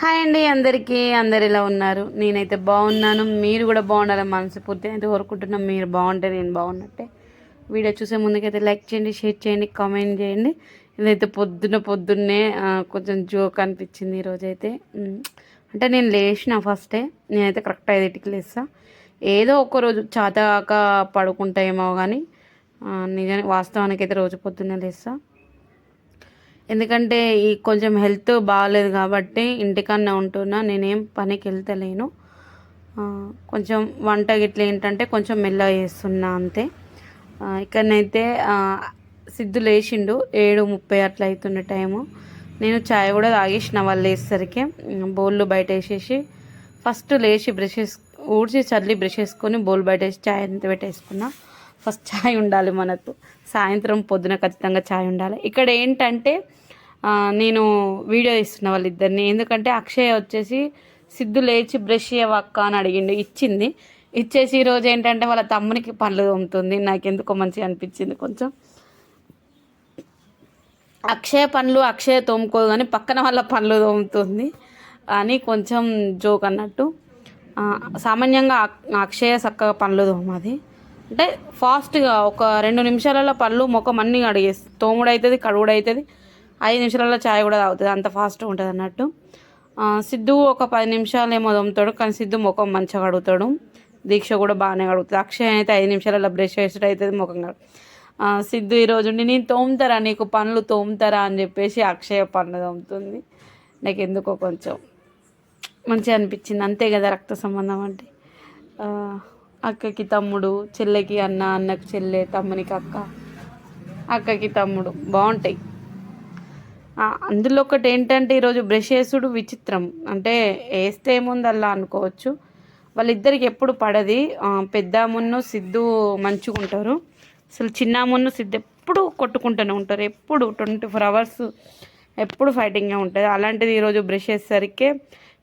Hi అండి అందరికీ అందరు ఇలా ఉన్నారు? నేనైతే బాగున్నాను. మీరు కూడా బాగుండాలని మనస్ఫూర్తి అయితే కోరుకుంటున్నాం. మీరు బాగుంటే నేను బాగున్నట్టే. వీడియో చూసే ముందుకైతే లైక్ చేయండి షేర్ చేయండి కామెంట్ చేయండి. ఇదైతే పొద్దున్న పొద్దున్నే కొంచెం జోక్ అనిపించింది ఈరోజైతే. అంటే నేను లేచిన ఫస్టే. నేనైతే కరెక్ట్ ఐదింటికి లేస్తా. ఏదో ఒకరోజు రోజు పడుకుంటా ఏమో కానీ నిజానికి వాస్తవానికి అయితే రోజు పొద్దున్నే లేస్తా. ఎందుకంటే ఈ కొంచెం హెల్త్ బాగాలేదు కాబట్టి ఇంటికన్నా ఉంటున్నా. నేనేం పనికి వెళ్తలేను. కొంచెం వంట గిట్ల ఏంటంటే కొంచెం మెల్లగా చేస్తున్నా అంతే. ఇక్కడనైతే సిద్ధు లేచిండు. ఏడు ముప్పై అట్లా అవుతున్న టైము. నేను చాయ్ కూడా తాగేసిన వాళ్ళు వేసేసరికి బౌళ్ళు బయట వేసేసి ఫస్ట్ లేచి బ్రష్ వేసు ఊడ్చి చల్లి బ్రష్ వేసుకొని బౌల్ బయట వేసి చాయ్ అంతా పెట్టేసుకున్నా. ఫస్ట్ చాయ్ ఉండాలి మనకు. సాయంత్రం పొద్దున ఖచ్చితంగా చాయ్ ఉండాలి. ఇక్కడ ఏంటంటే నేను వీడియో ఇస్తున్న వాళ్ళిద్దరిని. ఎందుకంటే అక్షయ్ వచ్చేసి సిద్ధు లేచి బ్రష్ చేయవక్క అని అడిగిండు ఇచ్చింది. ఇచ్చేసి ఈరోజు ఏంటంటే వాళ్ళ తమ్మునికి పళ్ళు తోముతుంది. నాకు ఎందుకో మంచిగా అనిపించింది కొంచెం. అక్షయ పనులు అక్షయ తోముకోదు కానీ పక్కన వాళ్ళ పనులు తోముతుంది అని కొంచెం జోక్ అన్నట్టు. సామాన్యంగా అక్షయ చక్కగా పనులు తోమది. అంటే ఫాస్ట్గా ఒక రెండు నిమిషాలలో పళ్ళు ముఖం అన్నీ అడిగేస్తుంది తోముడు అవుతుంది కడుగుడు అవుతుంది ఐదు నిమిషాలలో చాయ్ కూడా తాగుతుంది. అంత ఫాస్ట్గా ఉంటుంది అన్నట్టు. సిద్ధు ఒక పది నిమిషాలు ఏమో తోముతాడు కానీ సిద్ధు ముఖం మంచిగా కడుగుతాడు. దీక్ష కూడా బాగానే కడుగుతుంది. అక్షయ్ అయితే ఐదు నిమిషాలలో బ్రష్ వేసుడు అవుతుంది ముఖం కడు సిద్ధు ఈరోజు నేను తోముతారా? నీకు పనులు తోముతారా? అని చెప్పేసి అక్షయ పనులు తోముతుంది. నాకు ఎందుకో కొంచెం మంచిగా అనిపించింది. అంతే కదా రక్త సంబంధం అంటే. అక్కకి తమ్ముడు చెల్లెకి అన్న అన్నకి చెల్లె తమ్మునికి అక్క. అక్కకి తమ్ముడు. బాగుంటాయి. అందులో ఒకటి ఏంటంటే ఈరోజు బ్రష్ వేసుడు విచిత్రం. అంటే వేస్తే ఏముంది అలా అనుకోవచ్చు. వాళ్ళిద్దరికి ఎప్పుడు పడది. ఆ, పెద్ద మున్ను సిద్ధు మంచిగా ఉంటారు. అసలు చిన్న మున్ను సిద్ధు ఎప్పుడు కొట్టుకుంటూనే ఉంటారు. ఎప్పుడు ట్వంటీ ఫోర్ అవర్స్ ఎప్పుడు ఫైటింగే ఉంటుంది. అలాంటిది ఈరోజు బ్రష్ వేసేసరికి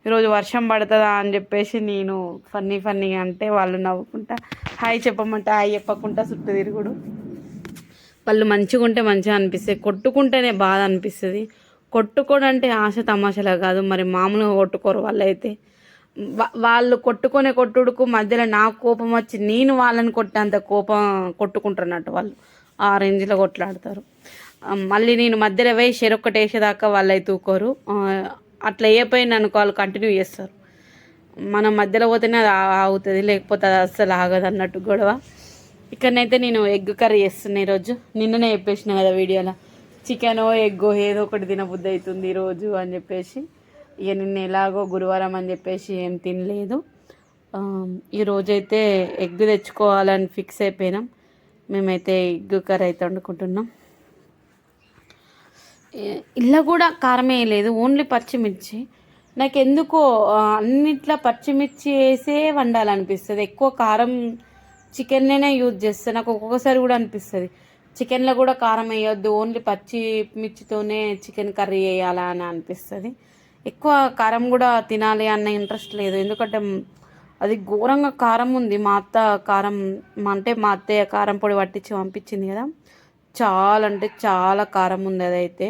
ఈరోజు వర్షం పడుతుందా అని చెప్పేసి నేను ఫన్నీ ఫన్నీగా అంటే వాళ్ళు నవ్వుకుంటా హాయ్ చెప్పమంటే హాయ్ చెప్పకుండా సుట్టు తిరుగుడు. వాళ్ళు మంచిగా ఉంటే మంచిగా అనిపిస్తాయి. కొట్టుకుంటేనే బాధ అనిపిస్తుంది. కొట్టుకోడంటే ఆశ తమాషలా కాదు. మరి మామూలుగా కొట్టుకోరు వాళ్ళైతే. వాళ్ళు కొట్టుకునే కొట్టుడుకు మధ్యలో నాకు కోపం వచ్చి నేను వాళ్ళని కొట్టేంత కోపం కొట్టుకుంటున్నట్టు వాళ్ళు. ఆ రేంజ్లో కొట్లాడతారు. మళ్ళీ నేను మధ్యలో వేసి చెరొక్కటి వేసేదాకా వాళ్ళు అయితే ఊకోరు అట్లా ఏ అనుకో వాళ్ళు కంటిన్యూ చేస్తారు. మనం మధ్యలో పోతేనే అది ఆగుతుంది. లేకపోతే అది అస్సలు ఆగదు అన్నట్టు గొడవ. ఇక్కడనైతే నేను ఎగ్ కర్రీ చేస్తున్నా ఈరోజు. నిన్ననే చెప్పేసిన కదా వీడియోలో. చికెన్ ఎగ్ ఏదో ఒకటి తినబుద్ధి అవుతుంది ఈరోజు అని చెప్పేసి. ఇక నిన్న ఎలాగో గురువారం అని చెప్పేసి ఏం తినలేదు. ఈరోజైతే ఎగ్ తెచ్చుకోవాలని ఫిక్స్ అయిపోయినాం. మేమైతే ఎగ్ కర్రీ అయితే వండుకుంటున్నాం. ఇలా కూడా కారం వేయలేదు ఓన్లీ పచ్చిమిర్చి. నాకు ఎందుకో అన్నిట్లో పచ్చిమిర్చి వేసే వండాలనిపిస్తుంది. ఎక్కువ కారం చికెన్లోనే యూజ్ చేస్తాను నాకు ఒక్కొక్కసారి కూడా అనిపిస్తుంది. చికెన్లో కూడా కారం వేయొద్దు ఓన్లీ పచ్చి మిర్చితోనే చికెన్ కర్రీ వేయాలా అని అనిపిస్తుంది. ఎక్కువ కారం కూడా తినాలి అన్న ఇంట్రెస్ట్ లేదు. ఎందుకంటే అది ఘోరంగా కారం ఉంది. మా అత్త కారం అంటే మా అత్తయ్య కారం పొడి పట్టించి పంపించింది కదా. చాలా అంటే చాలా కారం ఉంది అదైతే.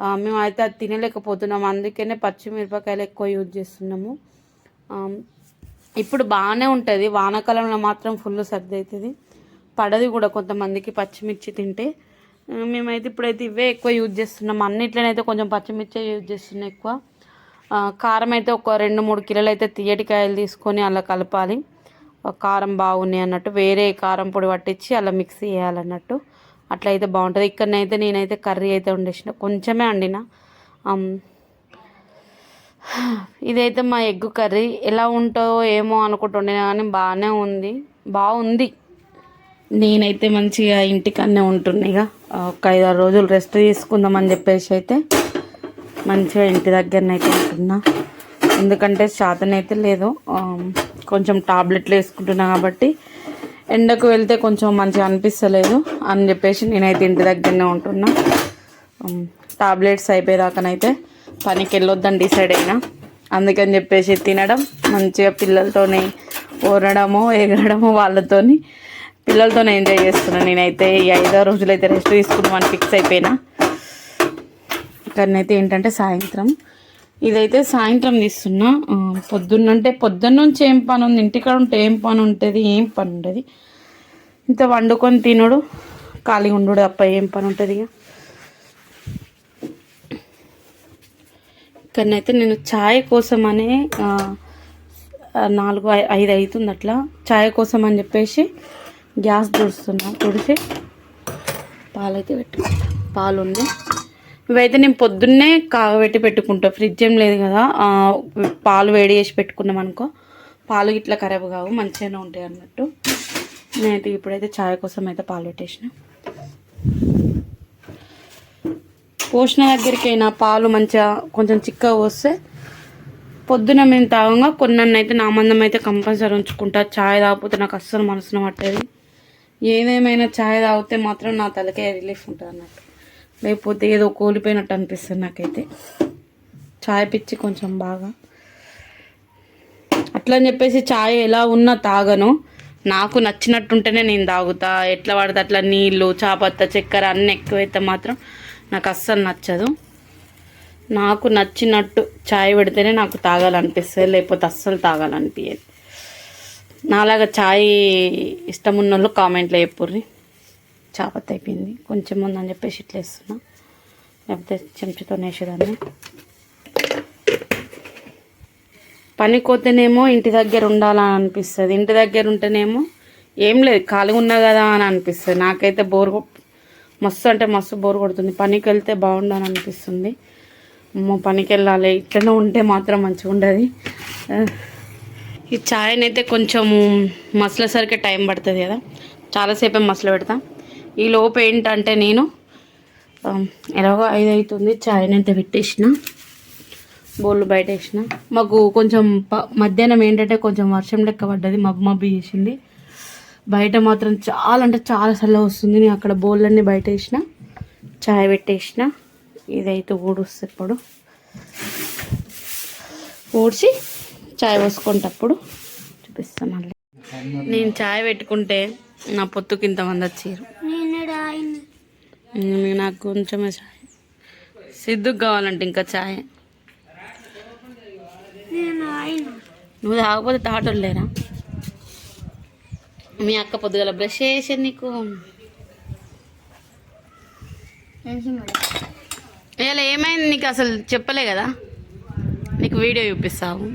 ఆ, మేము అయితే అది తినలేకపోతున్నాం. అందుకనే పచ్చిమిరపకాయలు ఎక్కువ యూజ్ చేస్తున్నాము. ఇప్పుడు బాగానే ఉంటుంది. వానాకాలంలో మాత్రం ఫుల్ సర్ది అవుతుంది పడది కూడా కొంతమందికి పచ్చిమిర్చి తింటే. మేమైతే ఇప్పుడైతే ఇవే ఎక్కువ యూజ్ చేస్తున్నాం. అన్నిట్లోనైతే కొంచెం పచ్చిమిర్చి యూజ్ చేస్తున్నాం ఎక్కువ. కారం అయితే ఒక రెండు మూడు కిలోలు అయితే తీయటికాయలు తీసుకొని అలా కలపాలి. కారం బాగున్నాయి అన్నట్టు వేరే కారం పొడి పట్టించి అలా మిక్స్ చేయాలన్నట్టు. అట్లా అయితే బాగుంటుంది. ఇక్కడనైతే నేనైతే కర్రీ అయితే వండేసిన. కొంచెమే వండిన. ఇదైతే మా ఎగ్ కర్రీ. ఎలా ఉంటుందో ఏమో అనుకుంటుండే కానీ బాగానే ఉంది. బాగుంది. నేనైతే మంచిగా ఇంటికన్నే ఉంటున్నాయిగా ఇక. ఒక ఐదారు రోజులు రెస్ట్ తీసుకుందామని చెప్పేసి అయితే మంచిగా ఇంటి దగ్గరనైతే ఉంటున్నా. ఎందుకంటే శాతనైతే లేదు. కొంచెం టాబ్లెట్లు వేసుకుంటున్నా కాబట్టి ఎండకు వెళ్తే కొంచెం మంచిగా అనిపిస్తలేదు అని చెప్పేసి నేనైతే ఇంటి దగ్గరనే ఉంటున్నా. టాబ్లెట్స్ అయిపోయేదాకానైతే పనికి వెళ్ళొద్దని డిసైడ్ అయినా. అందుకని చెప్పేసి తినడం మంచిగా పిల్లలతోనే ఓరడము ఎగరడము వాళ్ళతోని పిల్లలతోనే ఎంజాయ్ చేస్తున్నాను నేనైతే. ఈ ఐదో రోజులైతే రెస్ట్ తీసుకుందామని ఫిక్స్ అయిపోయినా. ఇక్కడనైతే ఏంటంటే సాయంత్రం. ఇదైతే సాయంత్రం తీస్తున్నా పొద్దున్న పొద్దున్నంటే పొద్దున్న నుంచి ఏం పని ఉంది? ఇంటికాడ ఉంటే ఏం పని ఉంటుంది? ఏం పని ఉంటుంది ఇంత వండుకొని తినడు ఖాళీగా ఉండు అప్ప ఏం పని ఉంటుంది ఇక? ఇక్కడనైతే నేను ఛాయ్ కోసమనే ఆ, నాలుగు ఐదు అవుతుంది అట్లా ఛాయ్ కోసం అని చెప్పేసి గ్యాస్ తుడుస్తున్నా తుడిచి పాలైతే పెట్టుకుంటా పాలు ఉంది ఇవైతే నేను పొద్దున్నే కాగబెట్టి పెట్టుకుంటా ఫ్రిడ్జ్ ఏం లేదు కదా పాలు వేడి చేసి పెట్టుకున్నాం అనుకో. పాలు ఇట్లా ఖరాబ్ కావు మంచిగానే ఉంటాయి అన్నట్టు. నేనైతే ఇప్పుడైతే ఛాయ్ కోసం అయితే పాలు పెట్టేసిన. పోషణ దగ్గరికైనా పాలు మంచిగా కొంచెం చిక్కగా పోస్తే పొద్దున మేము తాగంగా కొన్ని అయితే నా మందం అయితే కంపల్సరీ ఉంచుకుంటా. ఛాయ్ తాగకపోతే నాకు అస్సలు మనసున పట్టేది. ఏదేమైనా ఛాయ్ తాగితే మాత్రం నా తలకే రిలీఫ్ ఉంటుంది అన్నట్టు. లేకపోతే ఏదో కోల్పోయినట్టు అనిపిస్తుంది నాకైతే. ఛాయ్ పిచ్చి కొంచెం బాగా. అట్లా అని చెప్పేసి ఛాయ్ ఎలా ఉన్నా తాగను. నాకు నచ్చినట్టుంటేనే నేను తాగుతా. ఎట్లా పడితే అట్లా నీళ్ళు చాపత్త చక్కెర అన్నీ ఎక్కువైతే మాత్రం నాకు అస్సలు నచ్చదు. నాకు నచ్చినట్టు ఛాయ్ పెడితేనే నాకు తాగాలనిపిస్తుంది లేకపోతే అస్సలు తాగాలనిపించదు నాలాగా ఛాయ్ ఇష్టం ఉన్న వాళ్ళు కామెంట్లో చెప్పుర్రి. చాపత్ అయిపోయింది. కొంచెం ఉందని చెప్పేసి ఇట్లా వేస్తున్నా. లేకపోతే చెంచుతో వేసేదాన్ని. పని కోతేనేమో ఇంటి దగ్గర ఉండాలని అనిపిస్తుంది ఇంటి దగ్గర ఉంటేనేమో ఏం లేదు ఖాళీ ఉన్నా కదా అని అనిపిస్తుంది. నాకైతే బోర్ మస్తు అంటే మస్తు బోర్ కొడుతుంది. పనికి వెళ్తే బాగుండని అనిపిస్తుంది. పనికి వెళ్ళాలి ఇట్లనే ఉంటే మాత్రం మంచిగా ఉండదు. ఈ ఛాయ్ని అయితే కొంచెం మసలేసరికి టైం పడుతుంది కదా. చాలాసేపే మసలు పెడతా. ఈ లోపు ఏంటంటే నేను ఎలాగో ఐదు అవుతుంది ఛాయ్ని అయితే పెట్టేసిన. బోళ్ళు బయట వేసిన మాకు కొంచెం ప- మధ్యాహ్నం ఏంటంటే కొంచెం వర్షం లెక్క పడ్డది. మబ్బు మబ్బు చేసింది. బయట మాత్రం చాలా అంటే చాలా చల్ల వస్తుంది. నేను అక్కడ బోళ్ళన్నీ బయట వేసిన చాయ్ పెట్టేసిన. ఇదైతే ఊడుస్తుంది ఇప్పుడు. ఊడ్చి చాయ్ పోసుకుంటప్పుడు చూపిస్తాను మళ్ళీ. నేను చాయ్ పెట్టుకుంటే నా పొత్తుకి ఇంతమంది వచ్చారు. నాకు కొంచెమే చాయ్. సిద్ధుకు కావాలంటే ఇంకా చాయ్. నువ్వు తాగకపోతే తాటలు లేరా? మీ అక్క పొద్దుగల బ్రష్ చేసి నీకు? ఇలా ఏమైంది నీకు? అసలు చెప్పలే కదా. నీకు వీడియో చూపిస్తావు.